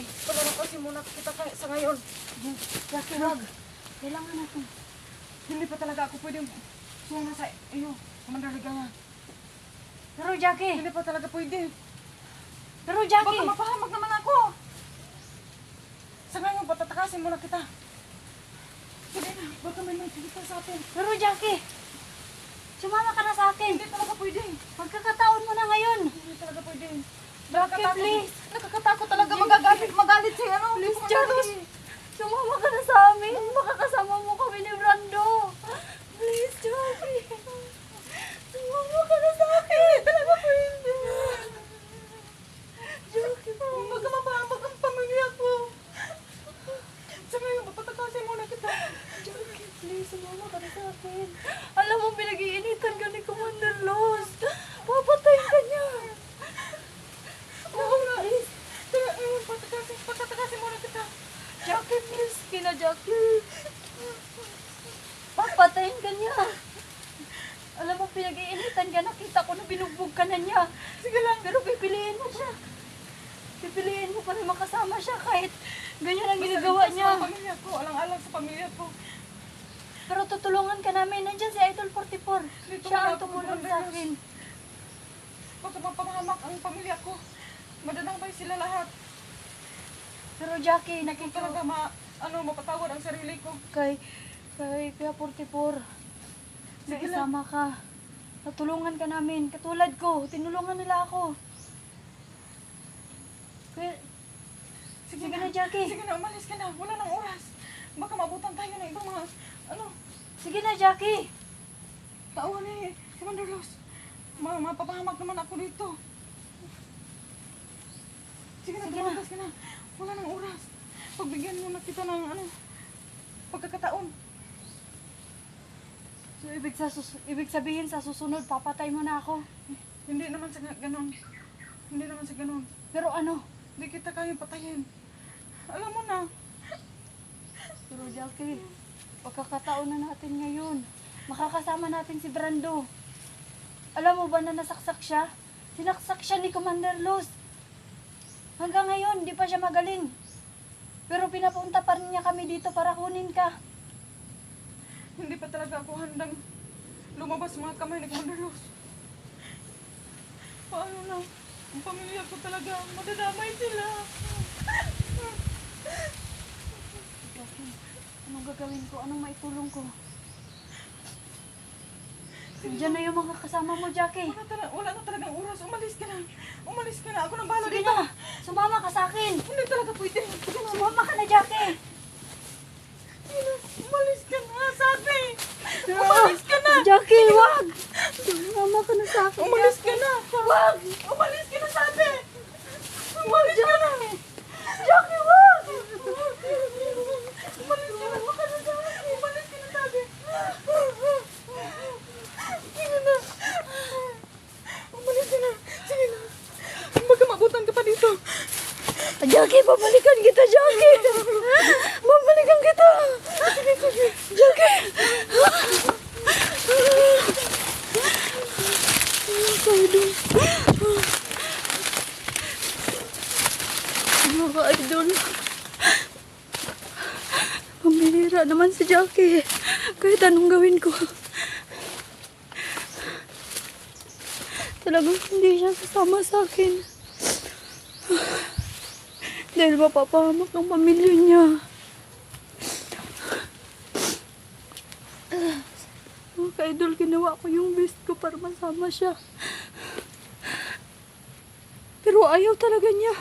Jackie. Wala na kasi muna kita kay- sa ngayon. Jackie, wag. Kailangan natin. Hindi pa talaga ako pwedeng sumama sa iyo. Commander Ligaya. Pero Jackie, Hindi pa talaga pwede. pero Baka Jackie. mapahamak naman ako. Sa ngayon, patatakasin muna kita. Sige na, baka may magkikita sa atin. Pero Jackie. Sumama ka na sa akin. Hindi talaga pwede. Pagkakataon mo na ngayon. Hindi talaga pwede. Nakakatakot. please. Nakakatakot talaga magagalit, magalit si ano. Please, Jackie. Sumama ka na sa amin. Makakasama mo kami ni Brando. Please, Jackie. Sumama ka na sa akin. Hindi talaga pwede. Jackie, Baka mapahamak ang pamilya ko. Sa ngayon, papatakasin muna kita. Jackie, please, sumama ka na sa akin. Alam mo, pinag-iinitan ka ni Commander Lost. Papatayin ka niya. Oo nga. Sa ngayon, patakasin, patakasin muna kita. Jackie, please, kina Jackie. Papatayin ka niya. Alam mo, pinag-iinitan ka. Nakita ko na binugbog ka na niya. Sige lang. Pero pipiliin mo siya. Pipiliin mo pa rin makasama siya kahit ganyan ang ginagawa Basta niya. Sa pamilya ko, alang-alang sa pamilya ko. Pero tutulungan ka namin. Nandiyan si Idol 44. Dito Siya ang tumulong sa akin. Baka mapahamak ang pamilya ko. Madadamay sila lahat. Pero Jackie, Kung nakita talaga ma, ano, mapatawad ang sarili ko. kay kay Kuya 44. Sige Sige, lang. sama ka. Natulungan ka namin. Katulad ko, tinulungan nila ako. Kuya, Sige, Sige na, Jackie. Sige na, umalis ka na. Wala nang oras. Baka mabutan tayo ng ibang mga, ano, sige na Jackie. tauhan ni Commander Los. Ma mapapahamak naman ako dito. Sige na, Sige tumakas ka na. Wala nang oras. Pagbigyan mo na kita ng, ano, pagkakataon. So, ibig, sa ibig sabihin sa susunod, papatay mo na ako. Hindi naman sa ganon. Hindi naman sa ganon. Pero ano? Hindi kita kayang patayin. Alam mo na. Pero Jackie, pagkakataon na natin ngayon. Makakasama natin si Brando. Alam mo ba na nasaksak siya? Sinaksak siya ni Commander Luz. Hanggang ngayon, di pa siya magaling. Pero pinapunta pa rin niya kami dito para kunin ka. Hindi pa talaga ako handang lumabas mga kamay ni Commander Los. Paano na? Ang pamilya ko talaga, madadamay sila. Jackie, anong gagawin ko? Anong maitulong ko? Diyan na yung mga kasama mo, Jackie. Wala, tala, wala na talagang oras. Umalis ka na. Umalis ka na. Ako nang bahala Sige dito. na, sumama ka sa akin. Hindi talaga pwede. Sige na. Sumama ka na, Jackie. Sige na. Umalis ka na, sabi. Umalis ka na. Jackie, wag! Sumama ka na sa akin. Umalis ka na. Wag. Umalis ka na, sabi. Umalis ka na. Jackie, wag! Umalis ka na. Wag ka na, sabi. Umalis ka na, sabi. Sige na. Umalis ka na. Sige na. Baka mabutan ka pa dito. Jackie, babalikan kita, Jackie! Babalikan kita! Sige, sige. Jackie! Idol. Mga idol. Pambihira naman si Jackie. Kahit anong gawin ko. Talagang hindi siya kasama sa akin. Dahil mapapahamak ang pamilya niya. Mga ka-idol, ginawa ko yung best ko para masama siya. Pero ayaw talaga niya.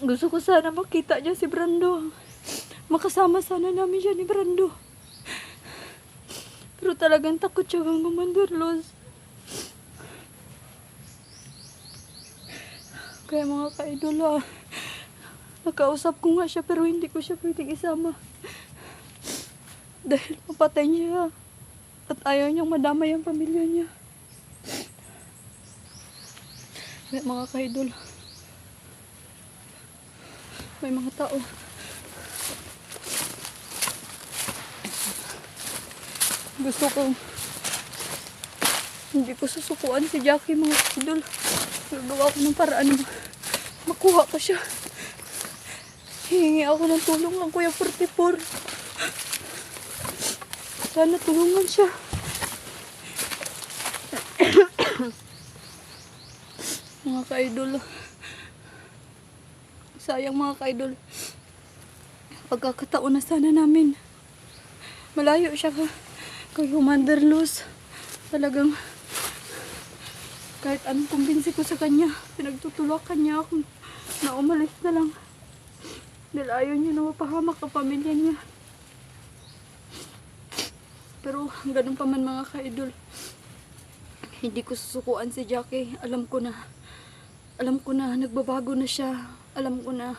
Gusto ko sana makita niya si Brando. Makasama sana namin siya ni Brando. Pero talagang takot siya kang Commander Kaya mga ka-idol ah, nakausap ko nga siya pero hindi ko siya pwedeng isama. Dahil mapatay niya at ayaw niyang madamay ang pamilya niya. May mga ka-idol. May mga tao. Gusto ko hindi ko susukuan si Jackie mga idol. Gagawa ko ng paraan na makuha ko siya. Hihingi ako ng tulong ng Kuya 44. Sana tulungan siya. mga ka-idol. Sayang mga ka-idol. Pagkakataon na sana namin. Malayo siya ka. Kay Commander Luz. Talagang kahit anong kumbinsi ko sa kanya, pinagtutulakan niya ako na umalis na lang. Dahil ayaw niya na mapahamak ang pamilya niya. Pero ganun pa man mga ka-idol. Hindi ko susukuan si Jackie. Alam ko na, alam ko na nagbabago na siya. Alam ko na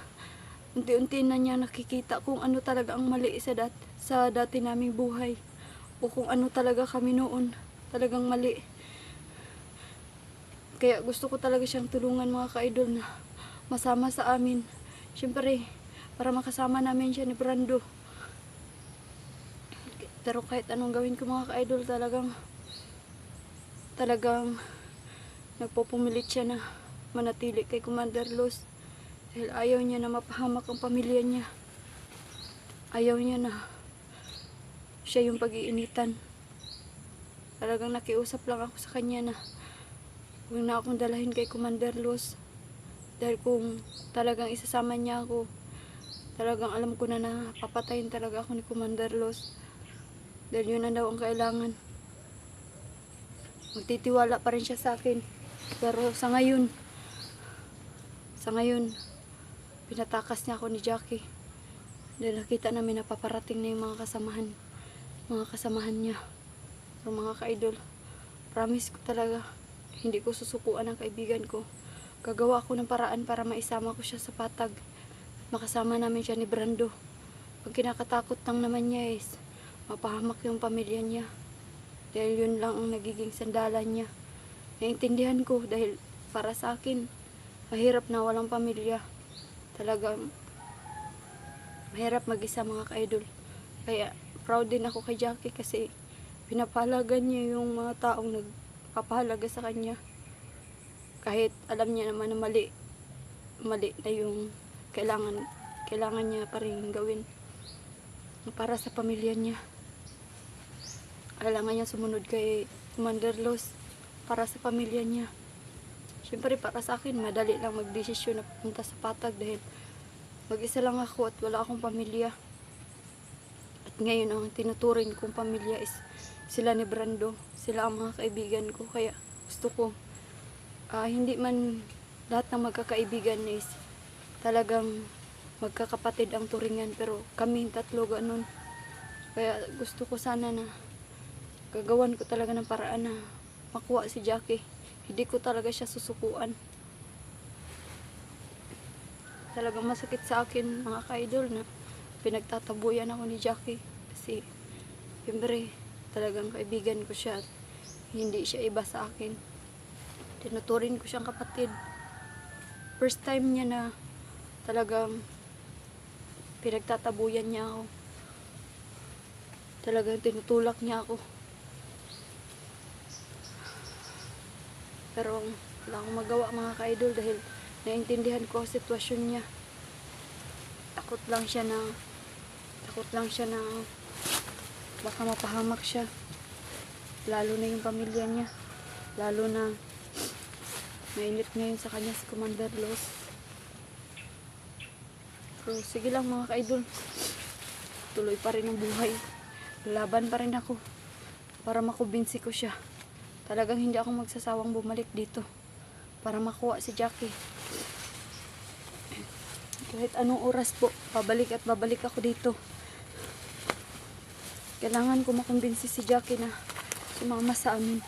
unti-unti na niya nakikita kung ano talaga ang mali sa, dat sa dati naming buhay. O kung ano talaga kami noon. Talagang mali. Kaya gusto ko talaga siyang tulungan mga ka-idol na masama sa amin. Siyempre, para makasama namin siya ni Brando. Pero kahit anong gawin ko mga ka-idol talagang talagang nagpupumilit siya na manatili kay Commander Luz dahil ayaw niya na mapahamak ang pamilya niya. Ayaw niya na siya yung pag-iinitan. Talagang nakiusap lang ako sa kanya na huwag na akong dalahin kay Commander Luz. Dahil kung talagang isasama niya ako, talagang alam ko na na papatayin talaga ako ni Commander Luz. Dahil yun na daw ang kailangan. Magtitiwala pa rin siya sa akin. Pero sa ngayon, sa ngayon, pinatakas niya ako ni Jackie. Dahil nakita namin na paparating na yung mga kasamahan, mga kasamahan niya. Pero mga ka-idol, promise ko talaga, hindi ko susukuan ang kaibigan ko. Gagawa ako ng paraan para maisama ko siya sa patag. Makasama namin siya ni Brando. Ang kinakatakot lang naman niya is, mapahamak yung pamilya niya. Dahil yun lang ang nagiging sandalan niya. Naintindihan ko dahil para sa akin, mahirap na walang pamilya. Talagang mahirap mag-isa mga ka-idol. Kaya proud din ako kay Jackie kasi pinapahalagan niya yung mga taong nagpapahalaga sa kanya. Kahit alam niya naman na mali, mali na yung kailangan, kailangan niya pa rin gawin para sa pamilya niya. Kailangan niya sumunod kay Commander Los para sa pamilya niya. Siyempre para sa akin, madali lang magdesisyon na pupunta sa patag dahil mag-isa lang ako at wala akong pamilya. Ngayon ang tinuturing kong pamilya is sila ni Brando. Sila ang mga kaibigan ko. Kaya gusto ko, ah, hindi man lahat ng magkakaibigan is talagang magkakapatid ang turingan. Pero kami tatlo ganun. Kaya gusto ko sana na gagawan ko talaga ng paraan na makuha si Jackie. Hindi ko talaga siya susukuan. Talagang masakit sa akin mga ka-idol na pinagtatabuyan ako ni Jackie. Kasi, siyempre, talagang kaibigan ko siya at hindi siya iba sa akin. Tinuturin ko siyang kapatid. First time niya na talagang pinagtatabuyan niya ako. Talagang tinutulak niya ako. Pero wala akong magawa mga ka-idol dahil naintindihan ko ang sitwasyon niya. Takot lang siya na takot lang siya na baka mapahamak siya. Lalo na yung pamilya niya. Lalo na mainit ngayon sa kanya si Commander Los. Pero sige lang mga ka-idol. Tuloy pa rin ang buhay. Laban pa rin ako para makumbinsi ko siya. Talagang hindi ako magsasawang bumalik dito para makuha si Jackie. Kahit anong oras po, babalik at babalik ako dito. Kailangan ko makumbinsi si Jackie na sumama sa amin.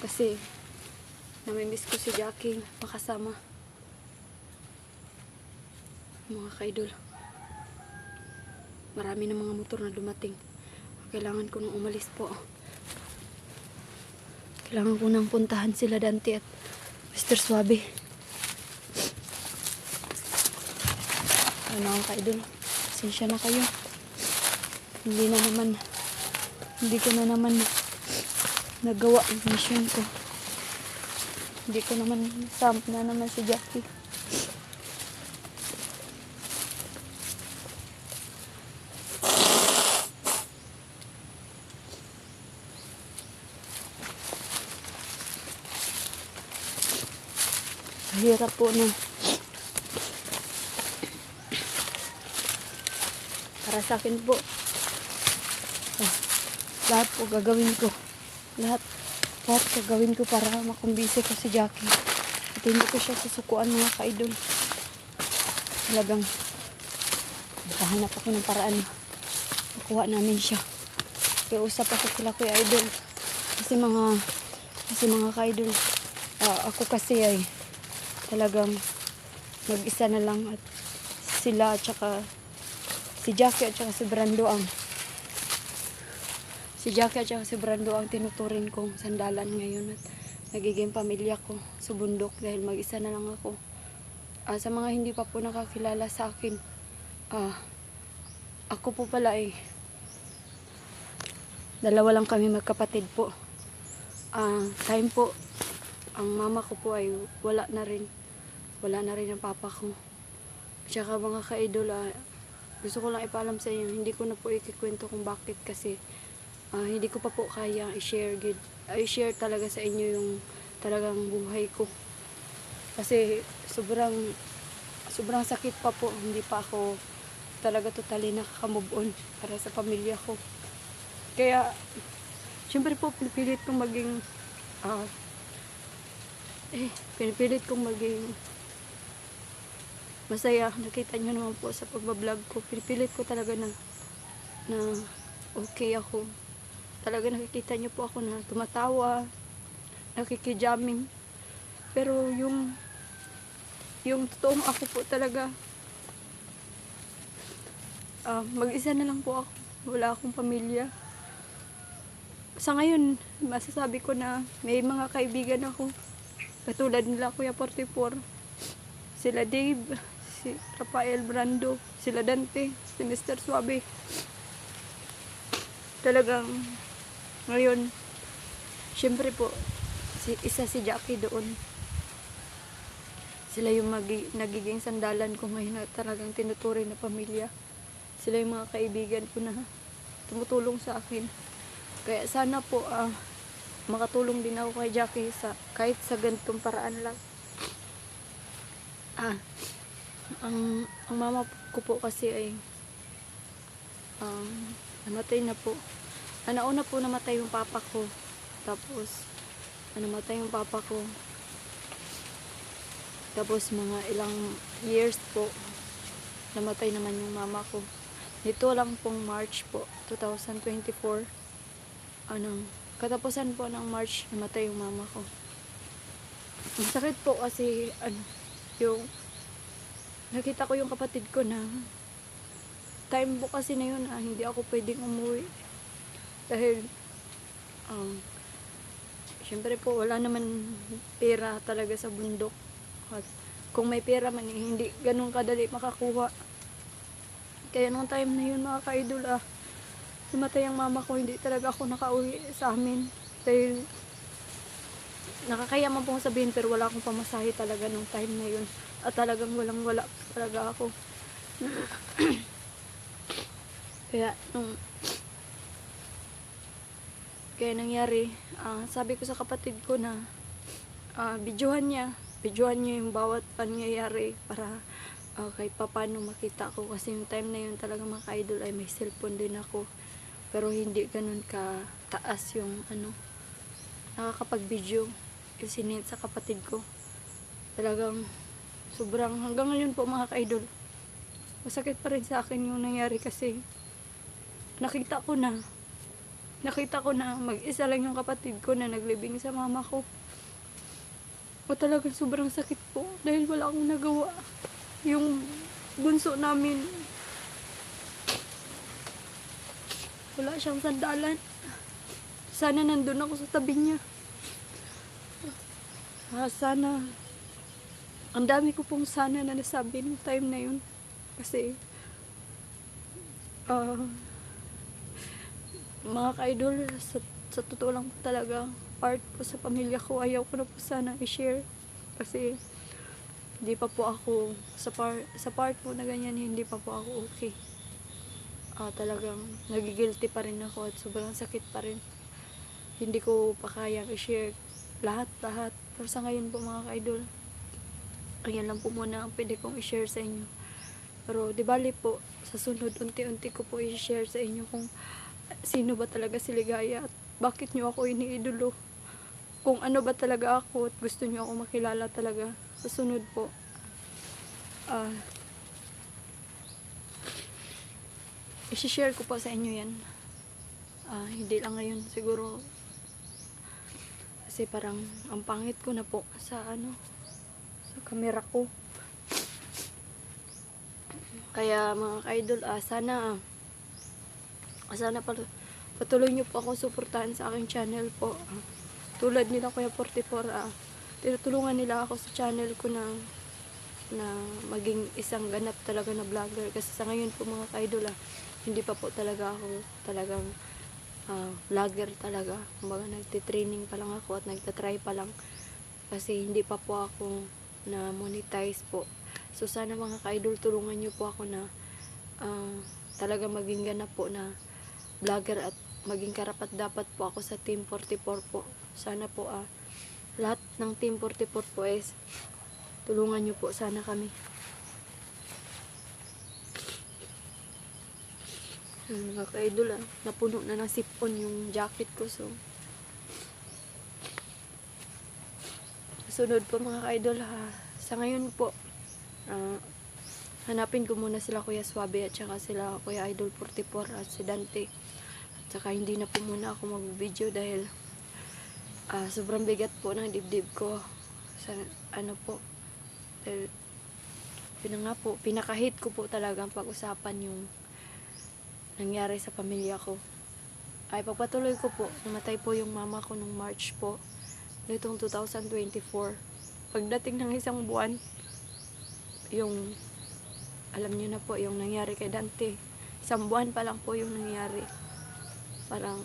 Kasi namimiss ko si Jackie makasama. Mga kaidol. Marami na mga motor na dumating. Kailangan ko nang umalis po. Kailangan ko nang puntahan sila Dante at Mr. Suabe. Ano ang kaidol? Pasensya na kayo. Hindi na naman Hindi ko na naman nagawa yung mission ko. Hindi ko naman samp na naman si Jackie. Hirap po na. Para sa akin po. ah, lahat po gagawin ko. Lahat. Lahat gagawin ko para makumbisi ko si Jackie. At hindi ko siya susukuan mga ka-idol. Talagang nakahanap ako ng paraan. Makuha namin siya. Kaya usap ako sila kuya idol. Kasi mga kasi mga ka-idol. ah, ako kasi ay talagang mag-isa na lang at sila at saka si Jackie at saka si Brando ang si Jackie at saka si Brando ang tinuturing kong sandalan ngayon at nagiging pamilya ko sa bundok dahil mag-isa na lang ako. Ah, sa mga hindi pa po nakakilala sa akin, ah, ako po pala ay dalawa lang kami magkapatid po. Ah, time po, ang mama ko po ay wala na rin. Wala na rin ang papa ko. Tsaka mga ka-idol, ah, gusto ko lang ipaalam sa inyo, hindi ko na po ikikwento kung bakit kasi ah, hindi ko pa po kaya i-share gid i-share talaga sa inyo yung talagang buhay ko. Kasi sobrang sobrang sakit pa po, hindi pa ako talaga totally nakaka-move on para sa pamilya ko. Kaya syempre po pinipilit kong maging ah, eh, pinipilit kong maging masaya. Nakita nyo naman po sa pagbablog ko. Pinipilit ko talaga na na okay ako. Talaga nakikita nyo po ako na tumatawa, nakikijamming. Pero yung yung totoong ako po talaga ah, mag-isa na lang po ako. Wala akong pamilya. Sa ngayon, masasabi ko na may mga kaibigan ako. Katulad nila Kuya 44. Sila Dave, si Rafael Brando, sila Dante, si Mr. Suabe. Talagang ngayon, syempre po, si, isa si Jackie doon. Sila yung magi, nagiging sandalan ko ngayon na talagang tinuturing na pamilya. Sila yung mga kaibigan ko na tumutulong sa akin. Kaya sana po ah, makatulong din ako kay Jackie sa kahit sa ganitong paraan lang. Ah, ang, ang mama ko po kasi ay um, namatay na po. Ah, nauna po namatay yung papa ko. Tapos, namatay yung papa ko. Tapos, mga ilang years po, namatay naman yung mama ko. Dito lang pong March po, 2024. Ano, katapusan po ng March, namatay yung mama ko. Ang sakit po kasi, ano, yung, nakita ko yung kapatid ko na, time po kasi na yun, ah, hindi ako pwedeng umuwi. Dahil, um, syempre po, wala naman pera talaga sa bundok. At kung may pera man, eh, hindi ganun kadali makakuha. Kaya nung time na yun, mga ka-idol, ah, namatay ang mama ko, hindi talaga ako nakauwi sa amin. Dahil, nakakaya man pong sabihin, pero wala akong pamasahe talaga nung time na yun. At talagang walang wala talaga ako. Kaya, nung, kaya nangyari, ah, sabi ko sa kapatid ko na, ah, videohan niya, videohan niya yung bawat pangyayari para ah, kahit papano makita ko. Kasi yung time na yun talaga mga ka-idol ay may cellphone din ako. Pero hindi ganun ka taas yung ano, nakakapag-video yung sinend sa kapatid ko. Talagang sobrang hanggang ngayon po mga ka-idol. Masakit pa rin sa akin yung nangyari kasi nakita ko na nakita ko na mag-isa lang yung kapatid ko na naglibing sa mama ko. O talagang sobrang sakit po dahil wala akong nagawa. Yung bunso namin, wala siyang sandalan. Sana nandun ako sa tabi niya. Ah, sana, ang dami ko pong sana na nasabi nung time na yun. Kasi, ah, mga ka-idol, sa, sa totoo lang talaga, part po sa pamilya ko, ayaw ko na po sana i-share. Kasi, hindi pa po ako, sa, par, sa part po na ganyan, hindi pa po ako okay. Ah, talagang nagigilty pa rin ako at sobrang sakit pa rin. Hindi ko pa kayang i-share lahat-lahat. Pero sa ngayon po mga ka-idol, ayan lang po muna ang pwede kong i-share sa inyo. Pero di bali po, sa sunod, unti-unti ko po i-share sa inyo kung sino ba talaga si Ligaya at bakit nyo ako iniidolo. Kung ano ba talaga ako at gusto nyo ako makilala talaga sa sunod po. Ah, i-share ko po sa inyo yan. Ah, hindi lang ngayon siguro kasi parang ang pangit ko na po sa ano sa camera ko. Kaya mga ka-idol, ah, sana ah, sana pal- patuloy niyo po ako suportahan sa aking channel po. Ah, tulad nila Kuya 44, ah, tinutulungan nila ako sa channel ko na na maging isang ganap talaga na vlogger kasi sa ngayon po mga ka-idol ah, hindi pa po talaga ako talagang ah, vlogger talaga. Kumbaga nagtitraining pa lang ako at nagtatry pa lang. Kasi hindi pa po ako na monetize po. So sana mga ka-idol tulungan niyo po ako na ah, talaga maging ganap po na vlogger at maging karapat dapat po ako sa Team 44 po. Sana po ah, lahat ng Team 44 po is tulungan niyo po. Sana kami Ayun, mga ka-idol ah, napuno na ng sipon yung jacket ko so. Sunod po mga ka-idol ha. Sa ngayon po ah, hanapin ko muna sila Kuya Swabe at saka sila Kuya Idol 44 at si Dante. At saka hindi na po muna ako mag-video dahil ah, sobrang bigat po ng dibdib ko sa ano po. Dahil pina nga po, pinakahit ko po talagang pag-usapan yung nangyari sa pamilya ko. Ay, papatuloy ko po. Namatay po yung mama ko nung March po. Nitong 2024. Pagdating ng isang buwan, yung, alam niyo na po, yung nangyari kay Dante. Isang buwan pa lang po yung nangyari. Parang,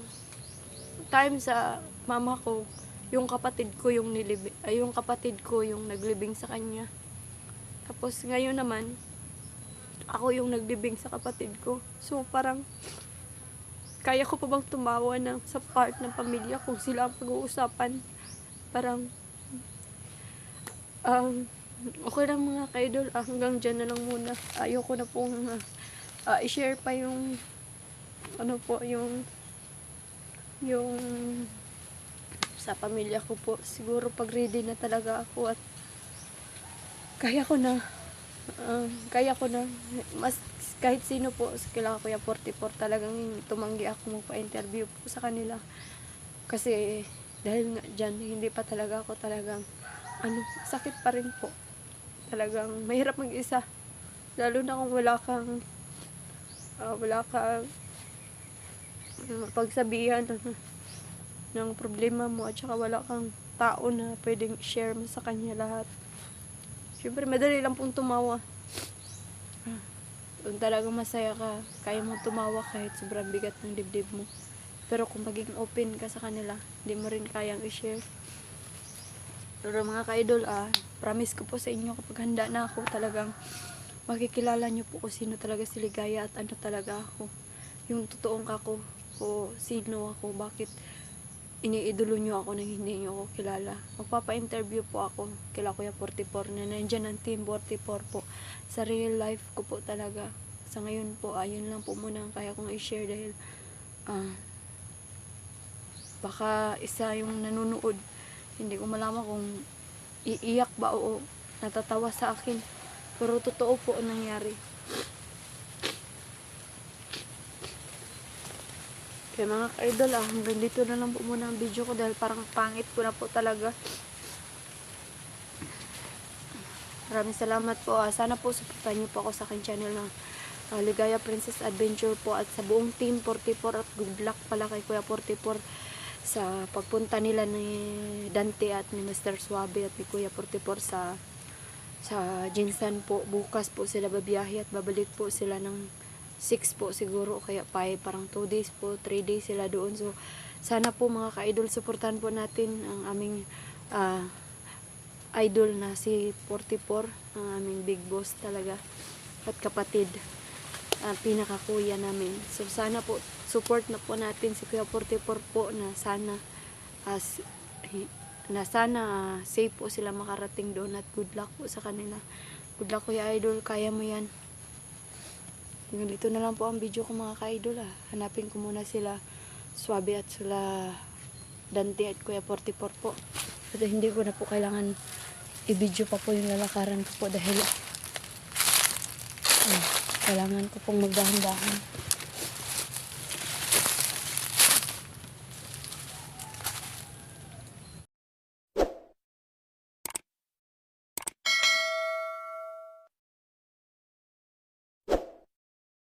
time sa mama ko, yung kapatid ko yung nilibing, ay yung kapatid ko yung naglibing sa kanya. Tapos ngayon naman, ako yung naglibing sa kapatid ko. So parang kaya ko pa bang tumawa ng sa part ng pamilya kung sila ang pag-uusapan. Parang um, okay lang mga kaidol, ah, hanggang dyan na lang muna. Ayoko na pong ah, ah, i-share pa yung ano po, yung yung sa pamilya ko po. Siguro pag ready na talaga ako at kaya ko na ah, kaya ko na. Mas kahit sino po kila Kuya 44 talagang tumanggi ako magpa-interview po sa kanila. Kasi dahil nga dyan hindi pa talaga ako talagang ano sakit pa rin po. Talagang mahirap mag-isa. Lalo na kung wala kang ah, wala kang ah, pagsabihan ng, ng problema mo at saka wala kang tao na pwedeng share mo sa kanya lahat Siyempre, madali lang pong tumawa. Kung talagang masaya ka, kaya mo tumawa kahit sobrang bigat ng dibdib mo. Pero kung maging open ka sa kanila, hindi mo rin kayang i-share. Pero mga ka-idol, ah, promise ko po sa inyo kapag handa na ako talagang makikilala nyo po kung sino talaga si Ligaya at ano talaga ako. Yung totoong kako o sino ako, bakit iniidolo nyo ako nang hindi nyo ako kilala. Magpapa-interview po ako kila Kuya 44 na nandyan ang Team 44 po. Sa real life ko po talaga. Sa ngayon po, ayun lang po muna ang kaya kong i-share dahil ah, baka isa yung nanonood. Hindi ko malaman kung iiyak ba o natatawa sa akin. Pero totoo po ang nangyari. Kaya mga ka-idol ah, hanggang dito na lang po muna ang video ko dahil parang pangit ko na po talaga. Maraming salamat po. ah. Sana po supportan niyo po ako sa akin channel na ah, Ligaya Princess Adventure po at sa buong team 44 at good luck pala kay Kuya 44 sa pagpunta nila ni Dante at ni Mr. Suabe at ni Kuya 44 sa sa Jinsan po. Bukas po sila babiyahe at babalik po sila ng 6 po siguro, kaya 5, parang 2 days po, 3 days sila doon. So, sana po mga ka-idol, supportan po natin ang aming ah, idol na si 44, ang aming big boss talaga, at kapatid, ah, pinakakuya namin. So, sana po, support na po natin si Kuya 44 po na sana as na sana ah, safe po sila makarating doon at good luck po sa kanila. Good luck Kuya Idol, kaya mo yan. Ganito na lang po ang video ko mga ka-idol ah. Hanapin ko muna sila Swabe at sila Dante at Kuya 44 po. At hindi ko na po kailangan i-video pa po yung lalakaran ko po dahil ah, kailangan ko pong magdahan-dahan.